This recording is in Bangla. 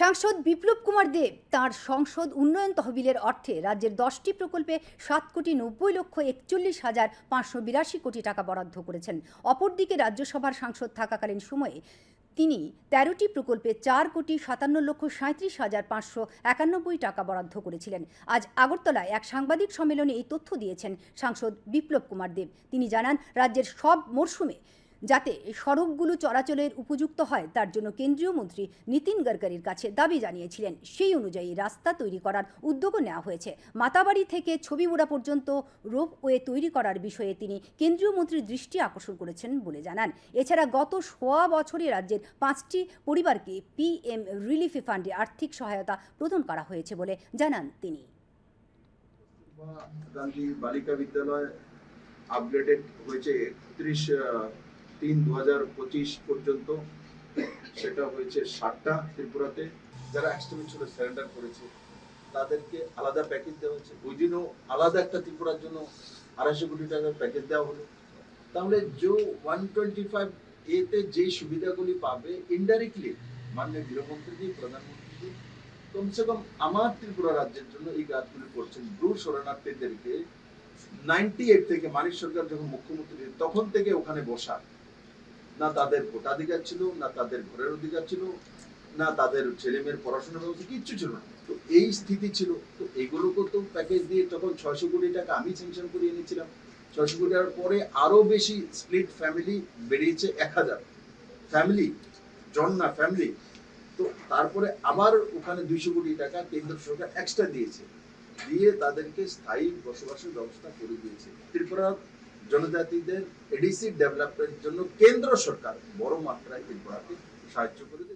সাংসদ বিপ্লব কুমার দেব তার সংসদ উন্নয়ন তহবিলের অর্থে রাজ্যের দশটি প্রকল্পে সাত কোটি নব্বই লক্ষ একচল্লিশ হাজার পাঁচশো বিরাশি কোটি টাকা বরাদ্দ করেছেন। অপরদিকে রাজ্যসভার সাংসদ থাকাকালীন সময়ে তিনি তেরোটি প্রকল্পে চার কোটি সাতান্ন লক্ষ সাঁত্রিশ হাজার পাঁচশো একানব্বই টাকা বরাদ্দ করেছিলেন। আজ আগরতলায় এক সাংবাদিক সম্মেলনে এই তথ্য দিয়েছেন সাংসদ বিপ্লব কুমার দেব। তিনি জানান, রাজ্যের সব মরশুমে যাতে সড়কগুলো চলাচলের উপযুক্ত হয়, তার জন্য কেন্দ্রীয় মন্ত্রী নীতিন গডকরির কাছে দাবি জানিয়েছিলেন। সেই অনুযায়ী রাস্তা তৈরি করার উদ্যোগও নেওয়া হয়েছে। মাতাবাড়ি থেকে ছবিমুড়া পর্যন্ত রোপওয়ে তৈরি করার বিষয়ে তিনি কেন্দ্রীয় মন্ত্রীর দৃষ্টি আকর্ষণ করেছেন বলে জানান। এছাড়া গত সোয়া বছরে রাজ্যের পাঁচটি পরিবারকে পিএম রিলিফ ফান্ডে আর্থিক সহায়তা প্রদান করা হয়েছে বলে জানান তিনি। বালিকা বিদ্যালয় আপগ্রেডেড হয়েছে, একত্রিশ তিন দু পর্যন্ত সেটা হয়েছে ষাটটা ত্রিপুরাতে। যারা এক্সট্রিমি ছিল সারেন্ডার করেছে, তাদেরকে আলাদা প্যাকেজ দেওয়া হয়েছে। ওই দিনও আলাদা একটা ত্রিপুরার জন্য আড়াইশো কোটি টাকার প্যাকেজ দেওয়া হলো। তাহলে যে ওয়ান টোয়েন্টি ফাইভ এতে যে সুবিধাগুলি পাবে ইনডাইরেক্টলি মাননীয় গৃহমন্ত্রী, প্রধানমন্ত্রী, কমসে কম আমার ত্রিপুরা রাজ্যের জন্য এই কাজগুলি করছেন। ব্রু শরণার্থীদেরকে নাইনটি এইট থেকে মানিক সরকার যখন মুখ্যমন্ত্রী, তখন থেকে ওখানে বসা। না তাদের ভোটাধিকার ছিল, না তাদের ঘরের অধিকার ছিল, না তাদের ছেলে মেয়ের পড়াশোনার ব্যবস্থা, কিচ্ছু ছিল না। তো এই স্থিতি ছিল। তো এগুলোকে তো প্যাকেজ দিয়ে তখন ছয়শো কোটি টাকা আমি স্যাংশন করিয়ে নিয়েছিলাম ছয়শো কোটি টাকার পরে আরও বেশি স্প্লিট ফ্যামিলি বেরিয়েছে এক হাজার। ফ্যামিলি জন না ফ্যামিলি তো তারপরে আবার ওখানে দুইশো কোটি টাকা কেন্দ্র সরকার এক্সট্রা দিয়েছে। দিয়ে তাদেরকে স্থায়ী বসবাসের ব্যবস্থা করে দিয়েছে। ত্রিপুরার জনজাতিদের এডিসি ডেভেলপমেন্টের জন্য কেন্দ্র সরকার বড় মাত্রায় সাহায্য করে